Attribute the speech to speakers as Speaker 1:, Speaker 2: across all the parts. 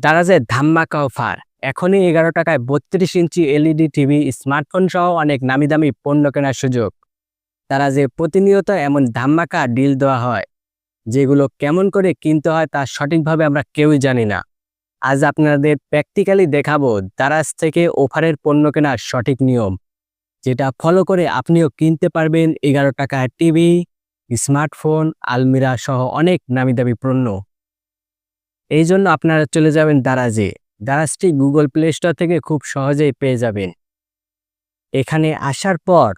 Speaker 1: দারাজের ধাম্মাকা offer. এখনই এগারো টাকায় বত্রিশ ইঞ্চি এলইডি টিভি, স্মার্টফোন সহ অনেক নামি দামি পণ্য কেনার সুযোগ। তারা যে প্রতিনিয়ত এমন ধাম্মাকা ডিল দেওয়া হয়, যেগুলো কেমন করে কিনতে হয় তা সঠিকভাবে আমরা কেউই জানি না। আজ আপনাদের প্র্যাকটিক্যালি দেখাবো দারাজ থেকে অফারের পণ্য কেনার সঠিক নিয়ম, যেটা ফলো করে আপনিও কিনতে পারবেন এগারো টাকায় টিভি, স্মার্টফোন, আলমিরা সহ অনেক নামি দামি পণ্য। এই জন্য আপনারা চলে যাবেন দারাজে। দারাজটি গুগল প্লে স্টোর থেকে খুব সহজেই পেয়ে যাবেন। এখানে আসার পর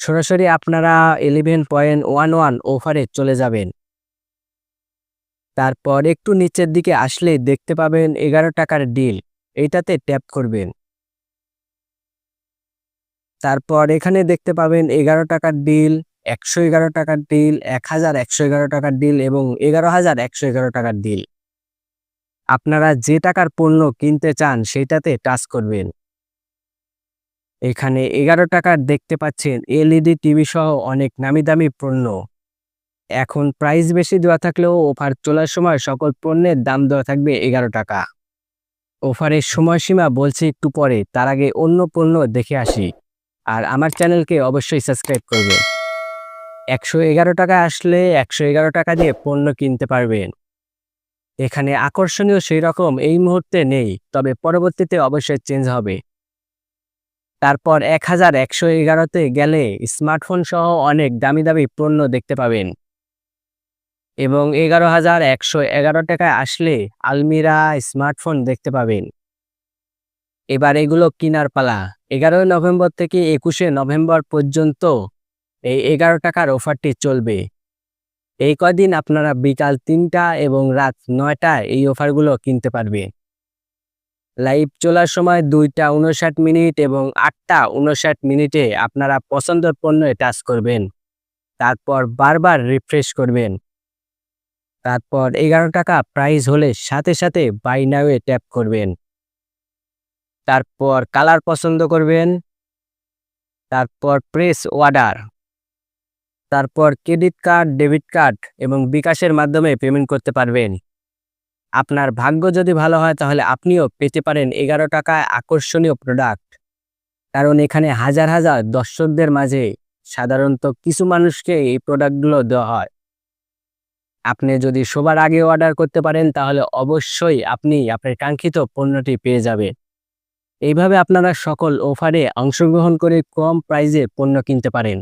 Speaker 1: সরাসরি আপনারা ইলেভেন পয়েন্ট ওয়ান ওয়ান অফারে চলে যাবেন। তারপর একটু নিচের দিকে আসলে দেখতে পাবেন এগারো টাকার ডিল এইটাতে ট্যাপ করবেন। তারপর এখানে দেখতে পাবেন এগারো টাকার ডিল একশো এগারো টাকার ডিল এক হাজার একশো এগারো টাকার ডিল এবং এগারো হাজার একশো এগারো টাকার ডিল আপনারা যে টাকার পণ্য কিনতে চান সেটাতে টাচ করবেন। এখানে এগারো টাকার দেখতে পাচ্ছেন এলইডি, টিভি সহ অনেক নামি দামি পণ্য। এখন প্রাইস বেশি দেওয়া থাকলেও অফার চলার সময় সকল পণ্যের দাম দেওয়া থাকবে এগারো টাকা। অফারের সময়সীমা বলছি একটু পরে, তার আগে অন্য পণ্য দেখে আসি। আর আমার চ্যানেলকে অবশ্যই সাবস্ক্রাইব করবেন। একশো এগারো টাকা আসলে একশো এগারো টাকা দিয়ে পণ্য কিনতে পারবেন। এখানে আকর্ষণীয় সেই রকম এই মুহূর্তে নেই, তবে পরবর্তীতে অবশ্যই চেঞ্জ হবে। তারপর এক হাজার একশো এগারোতে গেলে স্মার্টফোন সহ অনেক দামি দামি পণ্য দেখতে পাবেন। এবং এগারো হাজার একশো এগারো টাকায় আসলে আলমিরা স্মার্টফোন দেখতে পাবেন। এবার এগুলো কিনার পালা। এগারোই নভেম্বর থেকে একুশে নভেম্বর পর্যন্ত এই এগারো টাকার অফারটি চলবে। এই কদিন আপনারা বিকাল তিনটা এবং রাত নয়টায় এই অফারগুলো কিনতে পারবে। লাইভ চলার সময় দুইটা উনষাট মিনিট এবং আটটা উনষাট মিনিটে আপনারা পছন্দের পণ্যে টাচ করবেন। তারপর বারবার রিফ্রেশ করবেন। তারপর এগারো টাকা প্রাইস হলে সাথে সাথে বাই নাওয়ে ট্যাপ করবেন। তারপর কালার পছন্দ করবেন। তারপর প্রেস অর্ডার। তারপর ক্রেডিট কার্ড, ডেবিট কার্ড এবং বিকাশের মাধ্যমে পেমেন্ট করতে পারবেন। আপনার ভাগ্য যদি ভালো হয় তাহলে আপনিও পেতে পারেন এগারো টাকায় আকর্ষণীয় প্রোডাক্ট কারণ এখানে হাজার হাজার দর্শকদের মাঝে সাধারণত কিছু মানুষকে এই প্রোডাক্টগুলো দেওয়া হয়। আপনি যদি সবার আগে অর্ডার করতে পারেন তাহলে অবশ্যই আপনি আপনার কাঙ্ক্ষিত পণ্যটি পেয়ে যাবেন। এইভাবে আপনারা সকল অফারে অংশগ্রহণ করে কম প্রাইজে পণ্য কিনতে পারেন।